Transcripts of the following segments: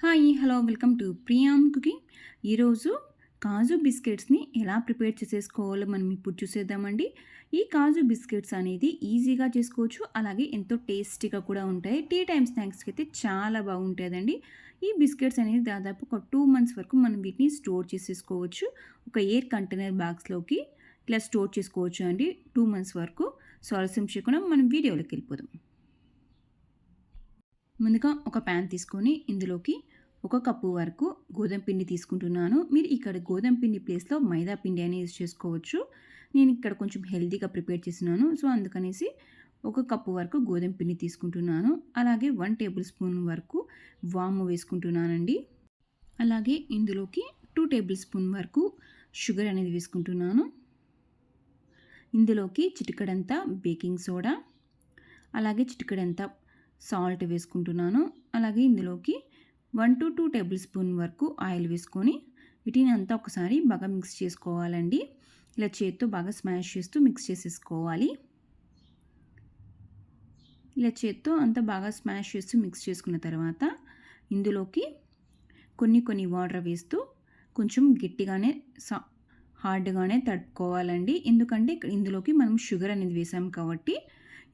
Hi hello welcome to Priyam cooking. ఈరోజు కాజు బిస్కెట్స్ని ఎలా prepare చేసేసుకోవాలో మనం ఇప్పుడు చూసేద్దామండి. ఈ కాజు బిస్కెట్స్ అనేది ఈజీగా చేసుకోవచ్చు అలాగే ఎంతో టేస్టీగా కూడా ఉంటాయి. టీ టైమ్ స్నాక్స్కి అయితే చాలా బాగుంటుందండి ఈ బిస్కెట్స్ అనేది దాదాపు ఒక టూ మంత్స్ వరకు మనం వీటిని స్టోర్ చేసేసుకోవచ్చు. ఒక ఎయిర్ కంటైనర్ బాక్స్లోకి ఇట్లా స్టోర్ చేసుకోవచ్చు అండి టూ మంత్స్ వరకు. సో ఆలస్యం చేయకుండా మనం వీడియోలోకి వెళ్ళిపోదాం. ముందుగా ఒక ప్యాన్ తీసుకొని ఇందులోకి ఒక కప్పు వరకు గోధుమ పిండి తీసుకుంటున్నాను. మీరు ఇక్కడ గోధుమ పిండి ప్లేస్లో మైదా పిండి అని యూజ్ చేసుకోవచ్చు. నేను ఇక్కడ కొంచెం హెల్తీగా ప్రిపేర్ చేస్తున్నాను. సో అందుకనేసి ఒక కప్పు వరకు గోధుమ పిండి తీసుకుంటున్నాను. అలాగే వన్ టేబుల్ స్పూన్ వరకు వాము వేసుకుంటున్నానండి. అలాగే ఇందులోకి టూ టేబుల్ స్పూన్ వరకు షుగర్ అనేది వేసుకుంటున్నాను. ఇందులోకి చిటికడంతా బేకింగ్ సోడా అలాగే చిటికడంతా సాల్ట్ వేసుకుంటున్నాను. అలాగే ఇందులోకి one to two tablespoon వరకు ఆయిల్ వేసుకొని వీటిని అంతా ఒకసారి బాగా మిక్స్ చేసుకోవాలండి. ఇలా చేత్తో బాగా స్మాష్ చేస్తూ మిక్స్ చేసేసుకోవాలి. ఇలా చేత్తో అంతా బాగా స్మాష్ చేస్తూ మిక్స్ చేసుకున్న తర్వాత ఇందులోకి కొన్ని కొన్ని వాటర్ వేస్తూ కొంచెం గట్టిగానే సా హార్డ్గానే తడుపుకోవాలండి. ఎందుకంటే ఇందులోకి మనం షుగర్ అనేది వేసాం కాబట్టి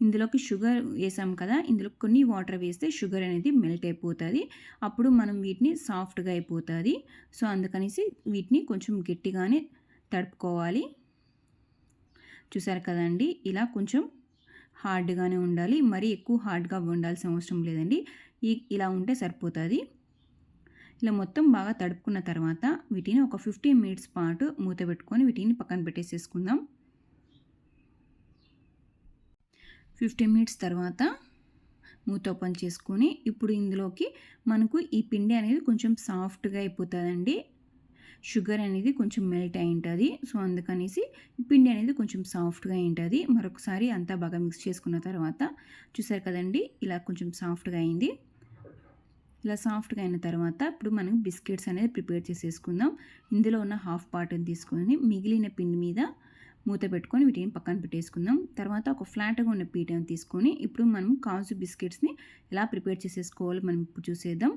ఇందులోకి షుగర్ వేసాం కదా ఇందులో కొన్ని వాటర్ వేస్తే షుగర్ అనేది మెల్ట్ అయిపోతుంది. అప్పుడు మనం వీటిని సాఫ్ట్గా అయిపోతుంది. సో అందుకనేసి వీటిని కొంచెం గట్టిగానే తడుపుకోవాలి. చూసారు కదండి ఇలా కొంచెం హార్డ్గానే ఉండాలి. మరీ ఎక్కువ హార్డ్గా ఉండాల్సిన అవసరం లేదండి. ఈ ఇలా ఉంటే సరిపోతుంది. ఇలా మొత్తం బాగా తడుపుకున్న తర్వాత వీటిని ఒక ఫిఫ్టీన్ మినిట్స్ పాటు మూత పెట్టుకొని వీటిని పక్కన పెట్టేసేసుకుందాం. ఫిఫ్టీన్ మినిట్స్ తర్వాత మూత ఓపెన్ చేసుకొని ఇప్పుడు ఇందులోకి మనకు ఈ పిండి అనేది కొంచెం సాఫ్ట్గా అయిపోతుందండి. షుగర్ అనేది కొంచెం మెల్ట్ అయి ఉంటుంది సో అందుకనేసి పిండి అనేది కొంచెం సాఫ్ట్గా ఉంటుంది మరొకసారి అంతా బాగా మిక్స్ చేసుకున్న తర్వాత చూసారు కదండి ఇలా కొంచెం సాఫ్ట్గా అయింది. ఇలా సాఫ్ట్గా అయిన తర్వాత ఇప్పుడు మనం బిస్కెట్స్ అనేది ప్రిపేర్ చేసేసుకుందాం. ఇందులో ఉన్న హాఫ్ పార్ట్ని తీసుకొని మిగిలిన పిండి మీద మూత పెట్టుకొని వీటిని పక్కన పెట్టేసుకుందాం. తర్వాత ఒక ఫ్లాట్గా ఉన్న పీటను తీసుకొని ఇప్పుడు మనం కాజు బిస్కెట్స్ని ఎలా ప్రిపేర్ చేసేసుకోవాలో మనం ఇప్పుడు చూసేద్దాం.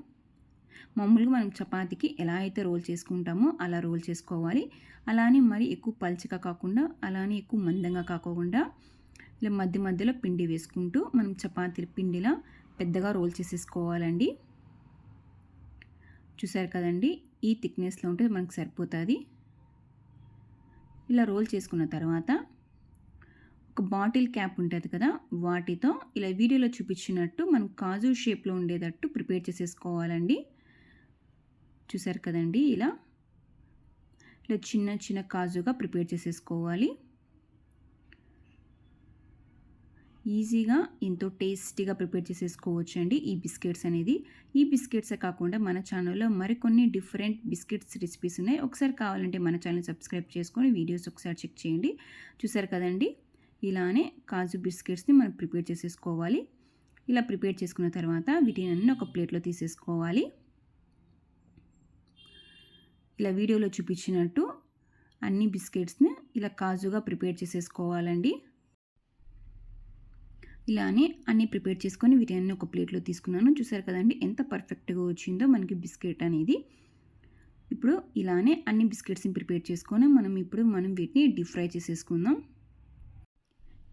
మామూలుగా మనం చపాతీకి ఎలా అయితే రోల్ చేసుకుంటామో అలా రోల్ చేసుకోవాలి. అలానే మరి ఎక్కువ పల్చగా కాకుండా అలానే ఎక్కువ మందంగా కాకుండా ఇలా మధ్య మధ్యలో పిండి వేసుకుంటూ మనం చపాతీ పిండిలా పెద్దగా రోల్ చేసేసుకోవాలండి. చూసారు కదండి? ఈ థిక్నెస్లో ఉంటే మనకు సరిపోతుంది. ఇలా రోల్ చేసుకున్న తర్వాత ఒక బాటిల్ క్యాప్ ఉంటుంది కదా వాటితో ఇలా వీడియోలో చూపించినట్టు మనం కాజు షేప్లో ఉండేటట్టు ప్రిపేర్ చేసేసుకోవాలండి. చూసారు కదండి ఇలా. ఇలా చిన్న చిన్న కాజుగా ప్రిపేర్ చేసేసుకోవాలి. ఈజీగా ఎంతో టేస్టీగా ప్రిపేర్ చేసేసుకోవచ్చు అండి ఈ బిస్కెట్స్ అనేది. ఈ బిస్కెట్సే కాకుండా మన ఛానల్లో మరికొన్ని డిఫరెంట్ బిస్కెట్స్ రెసిపీస్ ఉన్నాయి. ఒకసారి కావాలంటే మన ఛానల్ సబ్స్క్రైబ్ చేసుకొని వీడియోస్ ఒకసారి చెక్ చేయండి. చూసారు కదండి? ఇలానే కాజు బిస్కెట్స్ని మనం ప్రిపేర్ చేసేసుకోవాలి. ఇలా ప్రిపేర్ చేసుకున్న తర్వాత వీటిని అన్నీ ఒక ప్లేట్లో తీసేసుకోవాలి. ఇలా వీడియోలో చూపించినట్టు అన్ని బిస్కెట్స్ని ఇలా కాజుగా ప్రిపేర్ చేసేసుకోవాలండి. ఇలానే అన్నీ ప్రిపేర్ చేసుకొని బిర్యానీ ఒక ప్లేట్లో తీసుకున్నాను. చూసారు కదండి ఎంత పర్ఫెక్ట్గా వచ్చిందో మనకి బిస్కెట్ అనేది. ఇప్పుడు ఇలానే అన్ని బిస్కెట్స్ని ప్రిపేర్ చేసుకొని మనం ఇప్పుడు మనం వీటిని డీప్ ఫ్రై చేసేసుకుందాం.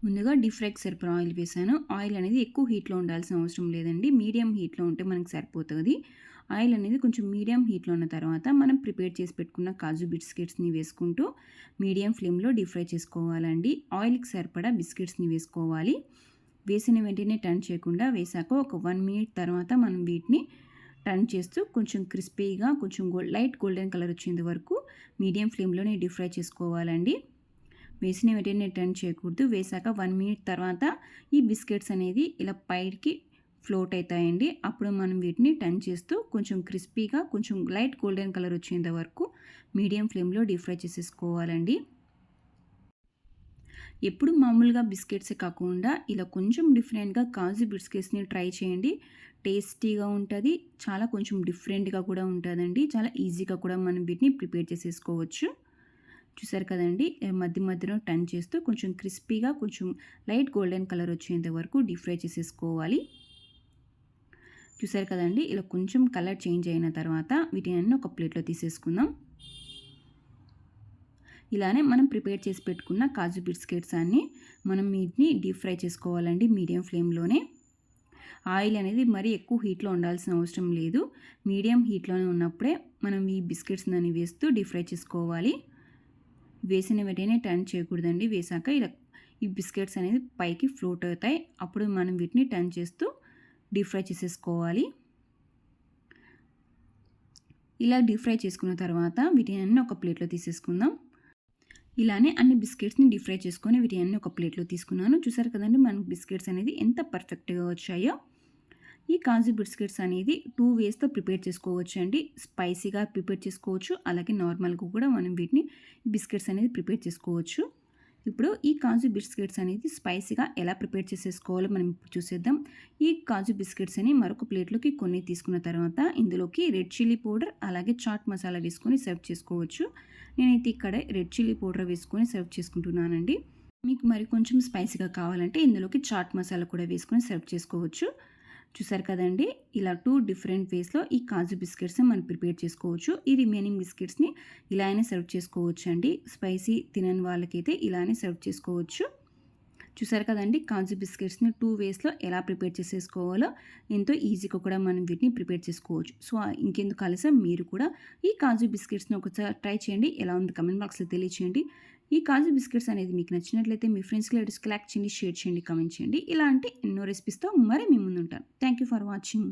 ముందుగా డీప్ ఫ్రైకి సరిపడా ఆయిల్ వేసాను. ఆయిల్ అనేది ఎక్కువ హీట్లో ఉండాల్సిన అవసరం లేదండి. మీడియం హీట్లో ఉంటే మనకి సరిపోతుంది. ఆయిల్ అనేది కొంచెం మీడియం హీట్లో ఉన్న తర్వాత మనం ప్రిపేర్ చేసి పెట్టుకున్న కాజు బిస్కెట్స్ని వేసుకుంటూ మీడియం ఫ్లేమ్లో డీప్ ఫ్రై చేసుకోవాలండి. ఆయిల్కి సరిపడా బిస్కెట్స్ని వేసుకోవాలి. వేసిన వెంటనే టర్న్ చేయకుండా వేసాక ఒక వన్ మినిట్ తర్వాత మనం వీటిని టర్న్ చేస్తూ కొంచెం క్రిస్పీగా కొంచెం గోల్డ్ లైట్ గోల్డెన్ కలర్ వచ్చేంత వరకు మీడియం ఫ్లేమ్లోనే డీప్ ఫ్రై చేసుకోవాలండి. వేసిన వెంటనే టర్న్ చేయకూడదు. వేసాక వన్ మినిట్ తర్వాత ఈ బిస్కెట్స్ అనేది ఇలా పైకి ఫ్లోట్ అవుతాయండి. అప్పుడు మనం వీటిని టర్న్ చేస్తూ కొంచెం క్రిస్పీగా కొంచెం లైట్ గోల్డెన్ కలర్ వచ్చేంత వరకు మీడియం ఫ్లేమ్లో డీప్ ఫ్రై చేసేసుకోవాలండి. ఎప్పుడు మామూలుగా బిస్కెట్సే కాకుండా ఇలా కొంచెం డిఫరెంట్గా కాజు బిస్కెట్స్ని ట్రై చేయండి. టేస్టీగా ఉంటుంది. చాలా కొంచెం డిఫరెంట్గా కూడా ఉంటుందండి. చాలా ఈజీగా కూడా మనం వీటిని ప్రిపేర్ చేసేసుకోవచ్చు. చూసారు కదండి? మధ్య మధ్యలో టర్న్ చేస్తూ కొంచెం క్రిస్పీగా కొంచెం లైట్ గోల్డెన్ కలర్ వచ్చేంత వరకు డీప్ ఫ్రై చేసేసుకోవాలి. చూసారు కదండి? ఇలా కొంచెం కలర్ చేంజ్ అయిన తర్వాత వీటిని ఒక ప్లేట్లో తీసేసుకుందాం. ఇలానే మనం ప్రిపేర్ చేసి పెట్టుకున్న కాజు బిస్కెట్స్ అన్ని మనం వీటిని డీప్ ఫ్రై చేసుకోవాలండి మీడియం ఫ్లేమ్లోనే. ఆయిల్ అనేది మరీ ఎక్కువ హీట్లో ఉండాల్సిన అవసరం లేదు. మీడియం హీట్లోనే ఉన్నప్పుడే మనం ఈ బిస్కెట్స్ దాన్ని వేస్తూ డీప్ ఫ్రై చేసుకోవాలి. వేసిన వెంటనే టర్న్ చేయకూడదండి. వేసాక ఇలా ఈ బిస్కెట్స్ అనేది పైకి ఫ్లోట్ అవుతాయి. అప్పుడు మనం వీటిని టర్న్ చేస్తూ డీప్ ఫ్రై చేసేసుకోవాలి. ఇలా డీప్ ఫ్రై చేసుకున్న తర్వాత వీటిని అన్ని ఒక ప్లేట్లో తీసేసుకుందాం. ఇలానే అన్ని బిస్కెట్స్ని డీప్ ఫ్రై చేసుకొని బిర్యానీని ఒక ప్లేట్లో తీసుకున్నాను. చూసారు కదండి మనకు బిస్కెట్స్ అనేది ఎంత పర్ఫెక్ట్గా వచ్చాయో. ఈ కాజు బిస్కెట్స్ అనేది టూ వేస్తో ప్రిపేర్ చేసుకోవచ్చు అండి స్పైసీగా ప్రిపేర్ చేసుకోవచ్చు. అలాగే నార్మల్గా కూడా మనం వీటిని బిస్కెట్స్ అనేది ప్రిపేర్ చేసుకోవచ్చు. ఇప్పుడు ఈ కాజు బిస్కెట్స్ అనేది స్పైసీగా ఎలా ప్రిపేర్ చేసేసుకోవాలో మనం ఇప్పుడు చూసేద్దాం. ఈ కాజు బిస్కెట్స్ అని మరొక ప్లేట్లోకి కొన్ని తీసుకున్న తర్వాత ఇందులోకి రెడ్ చిల్లీ పౌడర్ అలాగే చాట్ మసాలా వేసుకొని సర్వ్ చేసుకోవచ్చు. నేనైతే ఇక్కడ రెడ్ చిల్లీ పౌడర్ వేసుకొని సర్వ్ చేసుకుంటున్నానండి. మీకు మరి కొంచెం స్పైసీగా కావాలంటే ఇందులోకి చాట్ మసాలా కూడా వేసుకొని సర్వ్ చేసుకోవచ్చు. చూసారు కదండి? ఇలా టూ డిఫరెంట్ వేస్లో ఈ కాజు బిస్కెట్స్ని మనం ప్రిపేర్ చేసుకోవచ్చు. ఈ రిమైనింగ్ బిస్కెట్స్ని ఇలానే సర్వ్ చేసుకోవచ్చు అండి. స్పైసీ తినని వాళ్ళకైతే ఇలానే సర్వ్ చేసుకోవచ్చు. చూసారు కదండి? కాజు బిస్కెట్స్ని టూ వేస్లో ఎలా ప్రిపేర్ చేసేసుకోవాలో ఎంతో ఈజీగా కూడా మనం వీటిని ప్రిపేర్ చేసుకోవచ్చు. సో ఇంకెందుకు కలిసా మీరు కూడా ఈ కాజు బిస్కెట్స్ని ఒకసారి ట్రై చేయండి. ఎలా ఉంది? కమెంట్ బాక్స్లో తెలియచేయండి. ఈ కాజు బిస్కెట్స్ అనేది మీకు నచ్చినట్లయితే మీ ఫ్రెండ్స్కి లేడీస్కి లైక్ చేయండి షేర్ చేయండి కమెంట్ చేయండి. ఇలాంటి ఎన్నో రెసిపీస్తో మరీ మీ ముందు ఉంటాను థ్యాంక్ యూ ఫర్ వాచింగ్